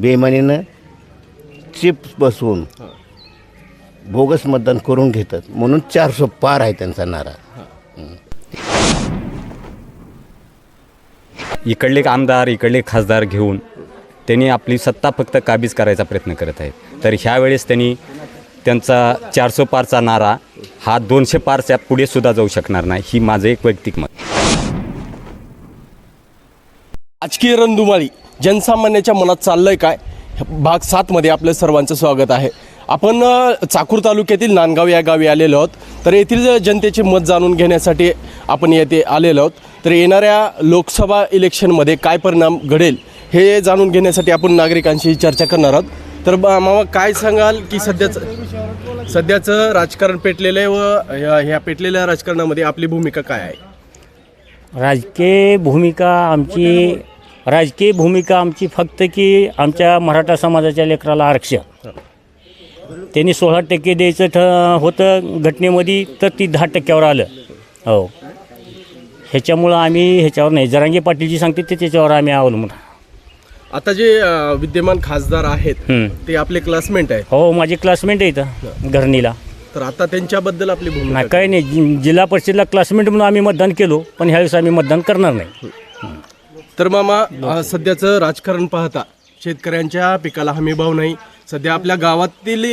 बेमानीनं chips बसवून bogus मतदान करून घेतात. म्हणून चारशे पार आहे त्यांचा नारा. इकडले आमदार इकडले खासदार घेऊन त्यांनी आपली सत्ता फक्त काबीज करायचा प्रयत्न करत आहेत. तर ह्यावेळेस त्यांनी त्यांचा चारशे पारचा नारा हा दोनशे पारच्या पुढे सुद्धा जाऊ शकणार नाही ही माझं एक वैयक्तिक मत. राजकीय रणधुमाळी. जनसामान्याच्या मनात चाललंय काय? भाग सातमध्ये आपलं सर्वांचं स्वागत आहे. आपण चाकूर तालुक्यातील नांदगाव या गावी आलेलो आहोत. तर येथील जनतेचे मत जाणून घेण्यासाठी आपण येथे आलेलो आहोत. तर येणाऱ्या लोकसभा इलेक्शनमध्ये काय परिणाम घडेल हे जाणून घेण्यासाठी आपण नागरिकांशी चर्चा करणार आहोत. तर मामा काय सांगाल की सध्याचं सध्याचं राजकारण पेटलेलं आहे व ह्या पेटलेल्या राजकारणामध्ये आपली भूमिका काय आहे? राजकीय भूमिका आमची राजकीय भूमिका आमची फक्त की आमच्या मराठा समाजाच्या लेकराला आरक्षण. त्यांनी सोळा टक्के द्यायचं ठ होतं घटनेमध्ये तर ती दहा टक्क्यावर आलं. हो. ह्याच्यामुळं आम्ही ह्याच्यावर नाही. जरांगे पाटील जी सांगते ते त्याच्यावर आम्ही अवलंबून आता जे अ, विद्यमान खासदार आहेत. ते आपले क्लासमेट आहेत. हो माझे क्लासमेट आहे इथं घरणीला. तर आता त्यांच्याबद्दल आपली भूमिका नाही काही नाही. जि- जिल्हा परिषदला क्लासमेट म्हणून आम्ही मतदान केलो पण ह्यावेळेस आम्ही मतदान करणार नाही? तर मामा सध्याचं राजकारण पाहता शेतकऱ्यांच्या पिकाला हमी भाव नाही. सध्या आपल्या गावातील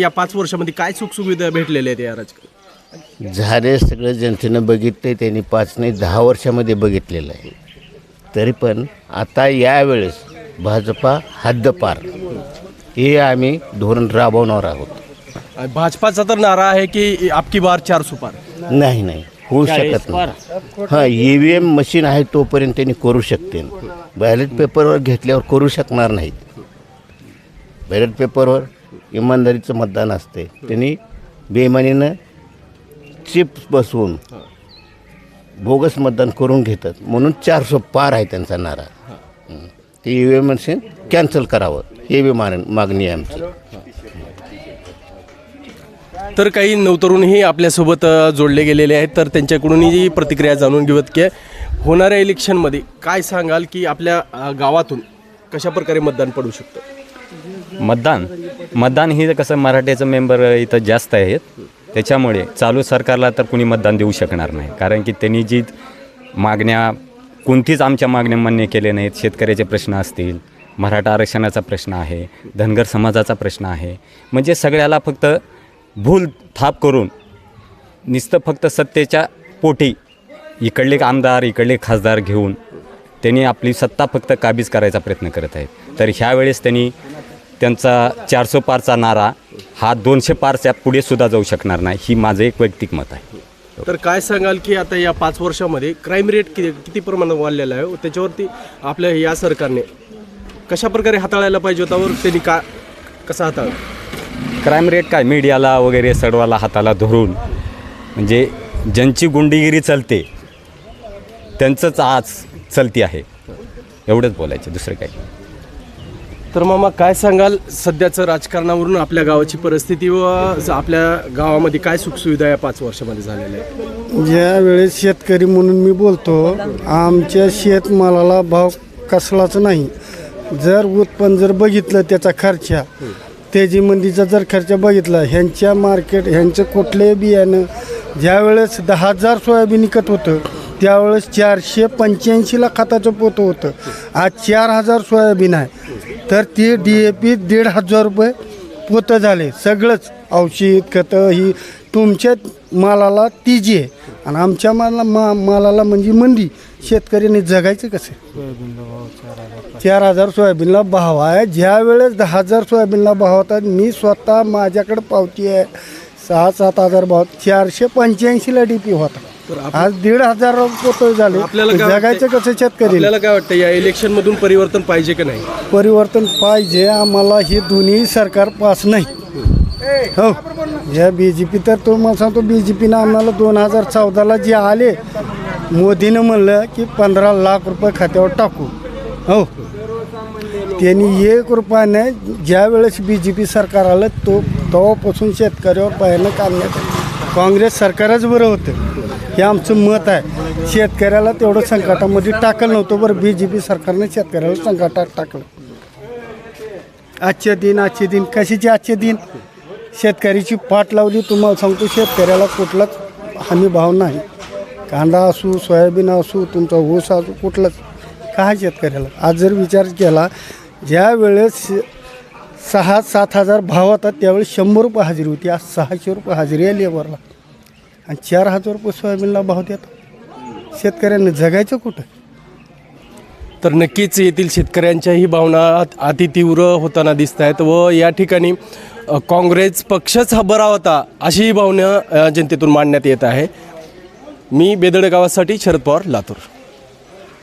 या पाच वर्षामध्ये काय सुखसुविधा भेटलेल्या आहेत या राजकारण? झाले सगळं जनतेनं बघितले त्यांनी पाच नाही दहा वर्षामध्ये बघितलेलं आहे. तरी पण आता यावेळेस भाजपा हद्दपार. हे आम्ही धोरण राबवणार आहोत. भाजपाचा तर नारा आहे की आपकी बार चार सुपार. नाही नाही. होऊ शकत नाही. हां ई व्ही एम मशीन आहे तोपर्यंत त्यांनी करू शकते बॅलेट पेपरवर घेतल्यावर करू शकणार नाहीत. बॅलेट पेपरवर इमानदारीचं मतदान असते त्यांनी बेमानीनं चिप्स बसवून बोगस मतदान करून घेतात. म्हणून चारशे पार आहे त्यांचा नारा. ते E V M machine cancel करावं. हे बी मागणी आहे आमची. तर काही नवतरुणही आपल्यासोबत जोडले गेलेले आहेत. तर त्यांच्याकडूनही प्रतिक्रिया जाणून घेऊयात की होणाऱ्या इलेक्शनमध्ये काय सांगाल की आपल्या गावातून कशा प्रकारे मतदान पडू शकतं? मतदान. मतदान ही कसं मराठ्याचं मेंबर इथं जास्त आहेत. त्याच्यामुळे चालू सरकारला तर कुणी मतदान देऊ शकणार नाही. कारण की त्यांनी जी मागण्या कोणतीच आमच्या मागण्या मान्य केल्या नाहीत. शेतकऱ्याचे प्रश्न असतील मराठा आरक्षणाचा प्रश्न आहे धनगर समाजाचा प्रश्न आहे. म्हणजे सगळ्याला फक्त भूल थाप करून नुसतं फक्त सत्तेच्या पोटी इकडले आमदार इकडले खासदार घेऊन त्यांनी आपली सत्ता फक्त काबीज करायचा प्रयत्न करत आहेत. तर ह्यावेळेस त्यांनी त्यांचा चारशे पारचा नारा हा दोनशे पारच्या पुढे सुद्धा जाऊ शकणार नाही ही माझं एक वैयक्तिक मत आहे. तर काय सांगाल की आता या पाच वर्षामध्ये क्राईम रेट किती किती प्रमाणात वाढलेला आहे? त्याच्यावरती आपल्या या सरकारने कशा प्रकारे हाताळायला पाहिजे होता? वर त्यांनी का कसा हाताळ क्राईम रेट काय? मीडियाला वगैरे सडवाला हाताला धरून. म्हणजे ज्यांची गुंडगिरी चालते त्यांचंच आज चलती आहे. एवढंच बोलायचं दुसरं काही तर मामा काय सांगाल सध्याचं राजकारणावरून आपल्या गावाची परिस्थिती व आपल्या गावामध्ये काय सुखसुविधा या पाच वर्षामध्ये झालेल्या आहेत? ज्या वेळेस शेतकरी म्हणून मी बोलतो आमच्या शेतमालाला भाव कसलाच नाही. जर उत्पन्न जर बघितलं त्याचा खर्चा तेजी मंदीचा जर खर्च बघितला ह्यांच्या मार्केट ह्यांचं कुठलंही बियाणं ज्यावेळेस दहा हजार सोयाबीन विकत होतं त्यावेळेस चारशे पंच्याऐंशीला खताचं पोतं होतं. आज चार हजार सोयाबीन आहे. तर ते डी ए पी दीड हजार रुपये पोतं झाले. सगळंच औषध खतं ही तुमच्या मालाला तिजी आहे. आणि आमच्या माला मा मालाला म्हणजे मंदी शेतकऱ्यांनी जगायचं कसं? चार हजार सोयाबीनला भाव आहे. ज्या वेळेस दहा हजार सोयाबीनला भाव होता मी स्वतः माझ्याकडे पावती आहे. सहा सात हजार भाव चारशे पंच्याऐंशीला डी पी होता. आज दीड हजार पोतं झाले. आपल्याला काय जगायचं? कसं शेतकरी आपल्याला काय वाटतं या इलेक्शन मधून परिवर्तन पाहिजे की नाही? परिवर्तन पाहिजे. आम्हाला ही दोन्ही सरकार पास नाही. हो. या बी जे पी तर तो मला सांगतो बी जे पीनं आम्हाला दोन हजार चौदाला जे आले मोदीनं म्हणलं की पंधरा लाख रुपये खात्यावर टाकू. हो. त्यांनी एक रुपयाने ज्यावेळेस बी जे पी सरकार आलं तो तेव्हापासून शेतकऱ्यावर पायानं काढण्यात काँग्रेस सरकारच बरं होतं. हे आमचं मत आहे. शेतकऱ्याला तेवढं संकटामध्ये टाकलं नव्हतं बरं. बी जे पी सरकारनं शेतकऱ्याला संकटात टाकलं. आजचे दिन आजचे दिन कशाचे आजचे दिन? शेतकऱ्याची पाठ लावली तुम्हाला सांगतो शेतकऱ्याला कुठलाच हमी भाव नाही. कांदा असू सोयाबीन असू तुमचा ऊस असू कुठलाच. काय शेतकऱ्याला? आज जर विचार केला ज्या वेळेस सहा सात हजार भाव होता त्यावेळेस शंभर रुपये हजेरी होती. आज सहाशे रुपये हजेरी आहे लेबरला. आणि चार हजार रुपये सोयाबीनला भाव देतात शेतकऱ्यांना जगायचं कुठं? तर नक्कीच येथील शेतकऱ्यांच्याही भावना अति तीव्र होताना दिसत आहेत व या ठिकाणी काँग्रेस पक्षच हा बरा होता अशीही भावना जनतेतून मांडण्यात येत आहे. मी बेदड गावासाठी शरद पवार लातूर.